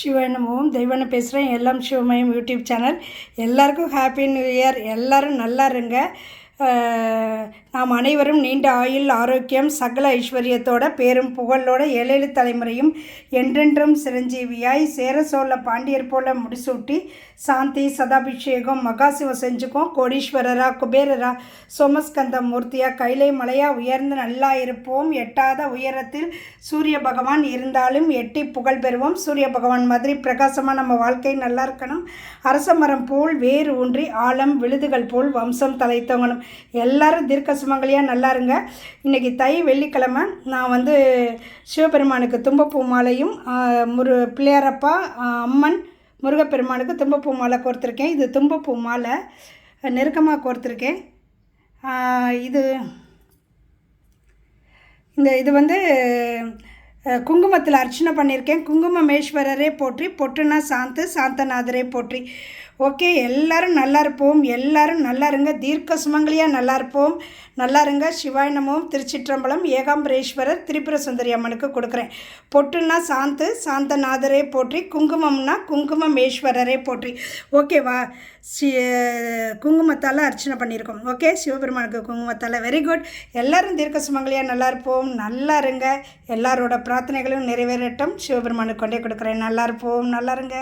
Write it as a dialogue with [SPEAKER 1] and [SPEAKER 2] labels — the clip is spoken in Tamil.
[SPEAKER 1] சிவனமும் தெய்வனை பேசுகிறேன் எல்லாம் சிவமயம் யூடியூப் சேனல். எல்லாருக்கும் ஹாப்பி நியூ இயர். எல்லாரும் நல்லா இருங்க. நாம் அனைவரும் நீண்ட ஆயுள் ஆரோக்கியம் சகல ஐஸ்வர்யத்தோட பேரும் புகழோட ஏழேழு தலைமுறையும் என்றென்றும் சிரஞ்சீவியாய் சேர சோழ பாண்டியர் போல முடிசூட்டி சாந்தி சதாபிஷேகம் மகாசிவம் செஞ்சுக்கும் கோடீஸ்வரரா குபேரரா சோமஸ்கந்த மூர்த்தியா கைலை மலையா உயர்ந்து நல்லா இருப்போம். எட்டாத உயரத்தில் சூரிய பகவான் இருந்தாலும் எட்டி புகழ் பெறுவோம். சூரிய பகவான் மாதிரி பிரகாசமாக நம்ம வாழ்க்கை நல்லா இருக்கணும். அரச மரம் போல் வேர் ஊன்றி ஆழம் விழுதுகள் போல் வம்சம் தலைத்தவங்கணும் எல்லாரும் தீர்க்க சுமங்கலியாக நல்லா இருங்க. இன்றைக்கி தை வெள்ளிக்கிழமை நான் வந்து சிவபெருமானுக்கு தும்பப்பூ மாலையும் முரு பிள்ளையாரப்பா அம்மன் முருகப்பெருமானுக்கு தும்பப்பூ மாலை கோர்த்துருக்கேன். இது தும்பப்பூ மாலை நெருக்கமாக கோர்த்துருக்கேன். இது இந்த இது வந்து குங்குமத்தில் அர்ச்சனை பண்ணியிருக்கேன் குங்குமமேஸ்வரரே போற்றி பொட்டுனா சாந்து சாந்தநாதரே போற்றி. ஓகே எல்லாரும் நல்லா இருப்போம். எல்லாரும் நல்லா இருங்க. தீர்க்க சுமங்கலியாக நல்லா இருப்போம். நல்லா இருங்க. சிவாய நமோம் திருச்சிற்றம்பலம் ஏகாம்பரேஸ்வரர் திரிபுர சுந்தரி அம்மனுக்கு கொடுக்குறேன். பொட்டுன்னா சாந்து சாந்தநாதரே போற்றி குங்குமம்னா குங்குமமேஸ்வரரே போற்றி. ஓகேவா சி குங்குமத்தால் அர்ச்சனை பண்ணியிருக்கோம். ஓகே சிவபெருமானுக்கு குங்குமத்தால். வெரி குட் எல்லாரும் தீர்க்க சுமங்கலியாக நல்லா இருப்போம். நல்லா இருங்க. எல்லாரோட பிரார்த்தனைகளும் நிறைவேறட்டும். சிவபெருமானுக்கு கொண்டே கொடுக்குறேன். நல்லா இருப்போம். நல்லா இருங்க.